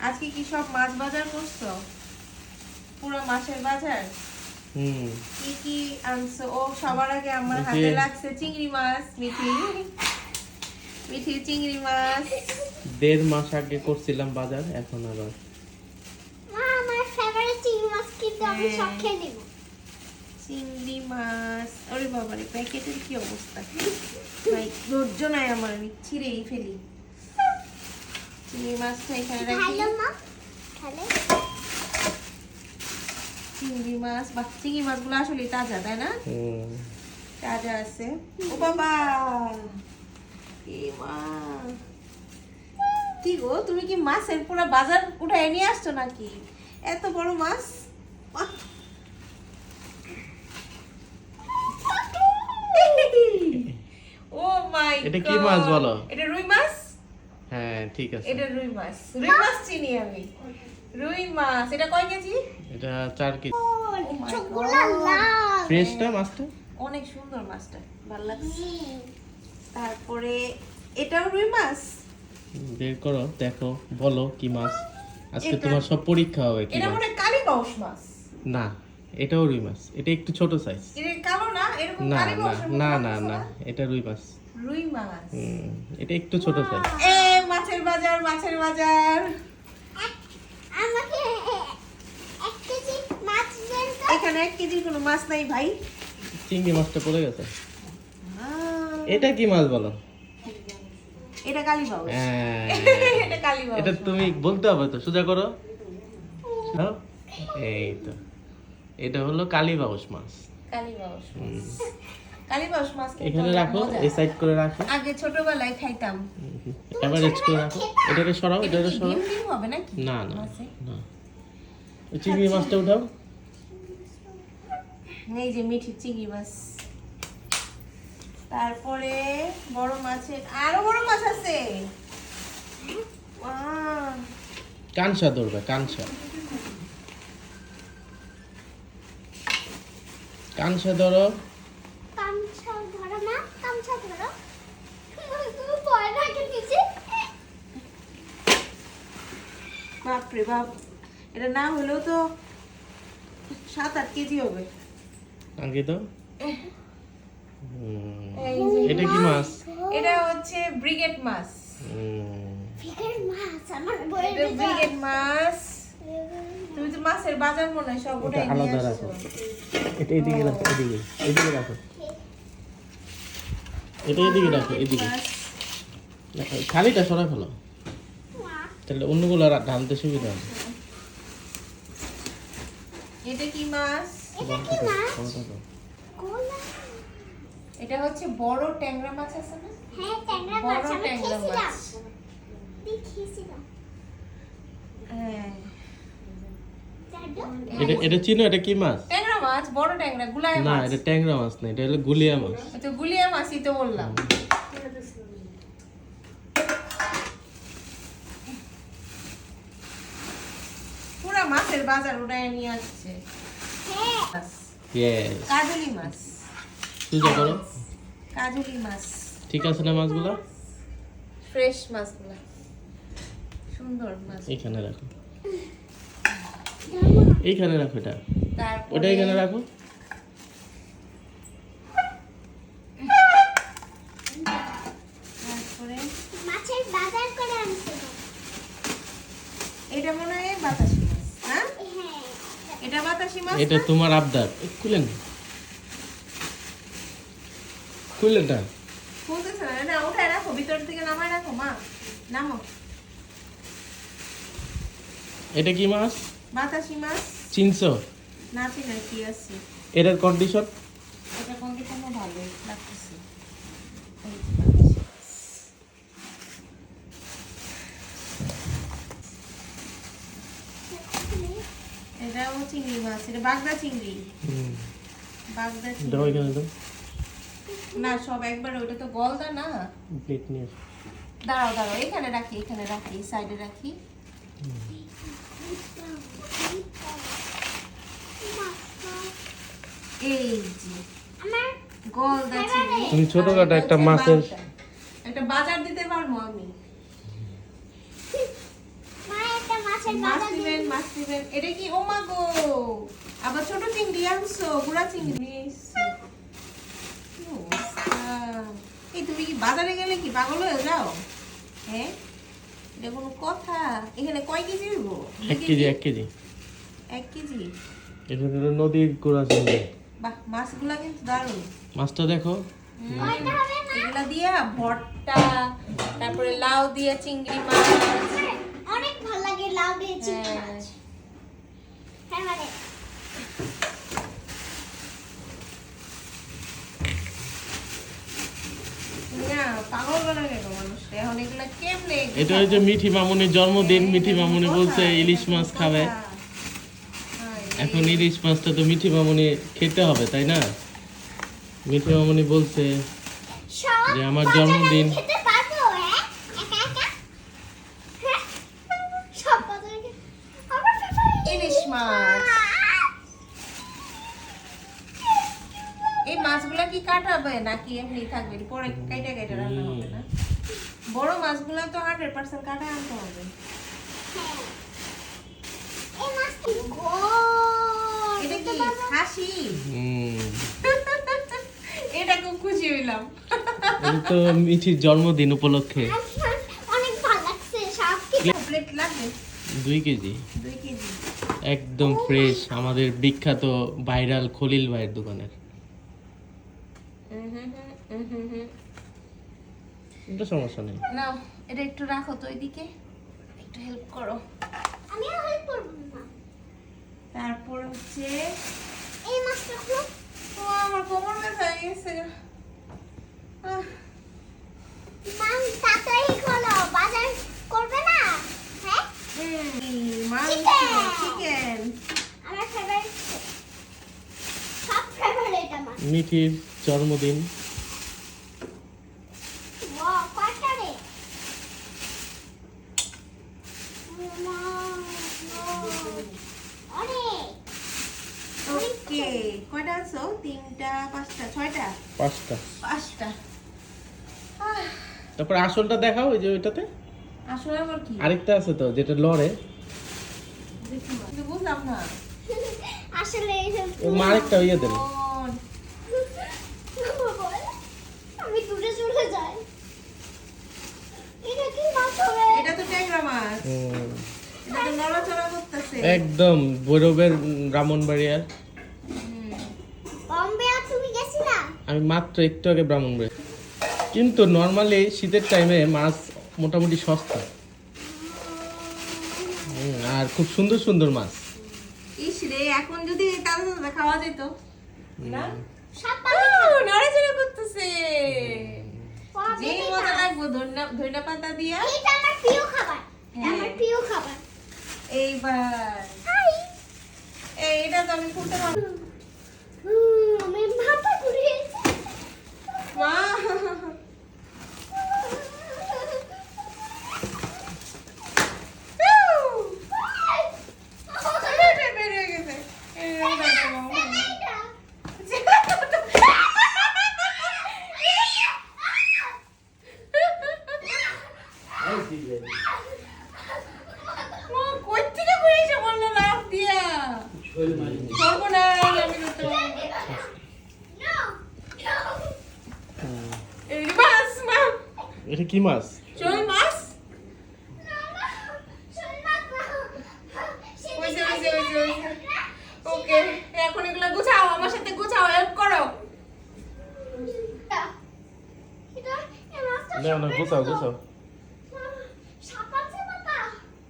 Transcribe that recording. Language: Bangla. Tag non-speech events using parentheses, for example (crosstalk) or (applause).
আজকে কি সব মাছ বাজার করছ? পুরো মাছের বাজার? হুম। কি কি আনছো? ও সবার আগে আমার হাতে লাগছে চিংড়ি মাছ মিঠি। মিঠি চিংড়ি মাছ। দেড় মাস আগে করছিলাম বাজার এখন আবার। মা আমার ফেভারিট চিংড়ি মাছ কিন্তু আমি সব হ্যাঁ। খেয়ে নেব। চিংড়ি মাছ। ওরে বাবারে প্যাকেটের কি অবস্থা? ভাই ধৈর্য নাই আমার আমি ছিঁড়েই ফেলি। চিংড়ি মাছটা এখানে রাখি। চিংড়ি মাছ বা চিংড়ি মাছগুলো আসলে তাজা তাই না? তাজা আছে। ও বাবা! কি গো তুমি কি মাছের পুরো বাজার উঠায় নিয়ে আসছো নাকি? এত বড় মাছ? (laughs) ও মাই এটা কি মাছ বলো? এটা হ্যাঁ ঠিক আছে। এটা রুই মাছ। রুই মাছ চিনি আমি। রুই মাছ এটা কয় কেজি? এটা চার কেজি। my লাল ফ্রেশটা মাছটা? অনেক সুন্দর মাছটা ভালো লাগছে। তারপরে এটাও রুই মাছ? বের করো দেখো বলো কি মাছ। আজকে তোমার সব পরীক্ষা হবে কি এটা মাছ? মনে কালী বাউস মাছ। না এটাও রুই মাছ। এটা একটু ছোট সাইজ এটা কালো না? এরকম না কালী না না না না? এটা রুই মাছ। রুই মাছ। হুম এটা একটু ছোট সাইজ বাজার মাছের বাজার। আমাকে এক কেজি মাছ দেন তো। এখানে এক কেজির কোনো মাছ নাই ভাই। চিংড়ি মাছটা পড়ে গেছে। এটা কি মাছ বলো? এটা কালী বাউস হ্যাঁ। এটা এটা তুমি বলতে হবে তো সোজা করো। এই তো। এটা হলো কালীবাউস মাছ। কালী বাউস হুম। কালী বাউস মাছ এখানে রাখো এই সাইড করে রাখো। আগে ছোটবেলায় খাইতাম। এভারেজ করে রাখো। এটাকে সরাও এটাকে সরাও। হবে নাকি না না না। চিংড়ি মাছটা উঠাও। এই যে মিঠি চিংড়ি মাছ। তারপরে বড় মাছের আরও বড় মাছ আছে। কানসা ধরবে কানসা। কানসা ধরো কামছা ধরো না কামছা ধরো তুমি পয় না কি নিচে বাপরে বাপ এটা না হলেও তো সাত আট কেজি হবে। আগে তো। এটা কি মাছ? এটা হচ্ছে ব্রিগেড মাছ। হুম, মাছ আমার বই ব্রিগেড মাছ। তুমি তো মাছের বাজার মনে হয় সব ওটাই আলাদা রাখো। এটা এদিকে রাখো এদিকে এদিকে রাখো। এটা এদিকে রাখো খালিটা সরাই ফেলো। তাহলে অন্যগুলো ঢালতে সুবিধা হবে। এটা কি মাছ? এটা কি মাছ? হচ্ছে বড় ট্যাংরা মাছ আছে না? হ্যাঁ ট্যাংরা মাছ আমি খেয়েছিলাম। মাছ। হ্যাঁ। এটা এটা চিনো? এটা কি মাছ? ট্যাংরা মাছ বড় ট্যাংরা গুলাই না মাছ। এটা ট্যাংরা মাছ না এটা হলো গুলিয়া মাছ। তো গুলিয়া মাছই তো বললাম পুরা মাছের বাজার ওটাই নিয়ে আসছে। হ্যাঁ। কাজলি মাছ। সুজা করো কাজলি মাছ। ঠিক আছে না মাছগুলো? ফ্রেশ মাছগুলো। সুন্দর মাছ। এখানে রাখো। এইখানে রাখো এটা। ওটা এখানে রাখো তারপরে মাছের বাজার করে আনছিল এটা মনে হয় বাতাসি মাছ হ্যাঁ হ্যাঁ এটা তোমার আবদার। খুলেন। খুললেন না খুলতেছে না। না ওঠায় রাখো ভিতর থেকে নামায় রাখো মা। নামো। এটা কি মাছ? বাতাসি মাছ? চিনছো? না চিনার কি আছে? এটার কন্ডিশন এটা কন্ডিশন ভালো লাগতেছে এই যে বাতাসি মাছ। এটাও চিংড়ি মাছ এটা বাগদা চিংড়ি। বাগদা দাও চিংড়ি। এখানে দাও। না সব একবার ওটা তো গলদা না। প্লেট নিয়ে দাঁড়াও দাঁড়াও এখানে রাখি এখানে রাখি সাইডে রাখি। এই যে আমার গলদা চিংড়ি। তুমি ছোটখাটো একটা মাছের একটা বাজার দিতে পারব আমি মা একটা মাছ মাছ এটা কি? ও মা গো! আবার ছোট চিংড়ি আনছো গুড়া চিংড়ি। অবস্থা। এই তুমি কি বাজারে গেলে কি পাগল হয়ে যাও? হ্যাঁ এটা কোনো কথা। এখানে কয় কেজি হইব? এক কেজি এক কেজি। এক কেজি? এটা হলো নদীর গোড়া চিংড়ি। বাহ মাছগুলা কিন্তু দারুণ। মাছটা দেখো। এগুলা দিয়া ভর্তা তারপরে লাউ দিয়া চিংড়ি মাছ অনেক ভালো লাগে লাউ দিয়ে চিংড়ি হ্যাঁ। মাছ হ্যাঁ মানে না পাগল বানায় কেন মানুষটা এখন এগুলা কেমনে এটা হচ্ছে মিঠি মামুনির জন্মদিন। মিঠি মামুনি বলছে ইলিশ মাছ খাবে। এখন ইলিশ মাছটা তো মিঠি মামুনি খেতে হবে তাই না? মিঠি মামুনি বলছে যে আমার জন্মদিন। হ্যাঁ? একা একা? হ্যাঁ? সব বাজারে খেতে- আমার favorite ইলিশ মাছ। এই মাছগুলা কি কাটাবে নাকি এমনি থাকবে? পরে কাইটা কাইটা রান্না হবে না? বড় মাছগুলো তো হান্ড্রেড পার্সেন্ট কাটা আনতে হবে। হ্যাঁ। এই মাছটা গোল এটা কি? খেতে পারব? খাসি হুম এটা খুব খুশি হইলাম। এটা তো মিঠির জন্মদিন উপলক্ষে। অনেক ভালো লাগছে সব প্লেট লাগবে? দুই কেজি? দুই কেজি। একদম ফ্রেশ আমাদের বিখ্যাত ভাইরাল খলিল ভাইয়ের দোকানের। হুম হুম, হুম হুম। এটা সমস্যা নেই। নাও এটা একটু রাখো তো ওইদিকে। একটু হেল্প করো। আমিও হেল্প করব না। তারপর হচ্ছে এই মাছটা খুব ও আমার কোমর ব্যথা হয়ে গেছে আহ, মাং তাড়াতাড়ি খোলো। বাজার করবে না? হ্যাঁ? চিকেন আমার ফেভারিট সব ফেভারিট আমার মিঠির জন্মদিন ও কয়টা রে মা, অনেক ওকে কয়টা আছো? তিনটা পাঁচটা ছয়টা? পাঁচটা। পাঁচটা। তারপর আসলটা দেখাও ওই যে ওইটাতে। আসলে আবার কি? আরেকটা আছে তো যেটা লড়ে। দেখি মা। কিন্তু বুঝলাম না। আসলে ও মা আরেকটা ইয়ে দেন আমি দূরে চলে যাই। এটা কি মাছ হবে এটা তো ট্যাংরা মাছ। এটা তো নড়াচড়া করতেছে। একদম ভৈরবের ব্রাহ্মণবাড়িয়ার বম্বে আর তুমি গেছিলা আমি মাত্র একটু আগে ব্রাহ্মণ ব্রাহ্মণবাড়ি কিন্তু নর্মালি শীতের টাইমে মাছ মোটামুটি সস্তা। আর খুব সুন্দর সুন্দর মাছ। ইস রে এখন যদি তাজা খাওয়া যেত। না? নড়াচড়া করতেছে। যে মজা লাগবো ধন্যা ধন্যা পাতা দিয়া। এটা আমার প্রিয় খাবার। হ্যাঁ। আমার প্রিয় খাবার। এইবার। হাই। এই, এটা তো আমি খুলতে পারব আমি মাথা ঘুরিয়েছি মা বের হয়ে গেছে এই, এই, দেখো, মা, কই থেকে ঘুরে এসে বলল লাফ দিয়া? এটা কি মাছ? চল মাছ। ওকে এখন এগুলো গুছাও আমার সাথে গুছাও হেল্প করো। না না গোছাও গোছাও।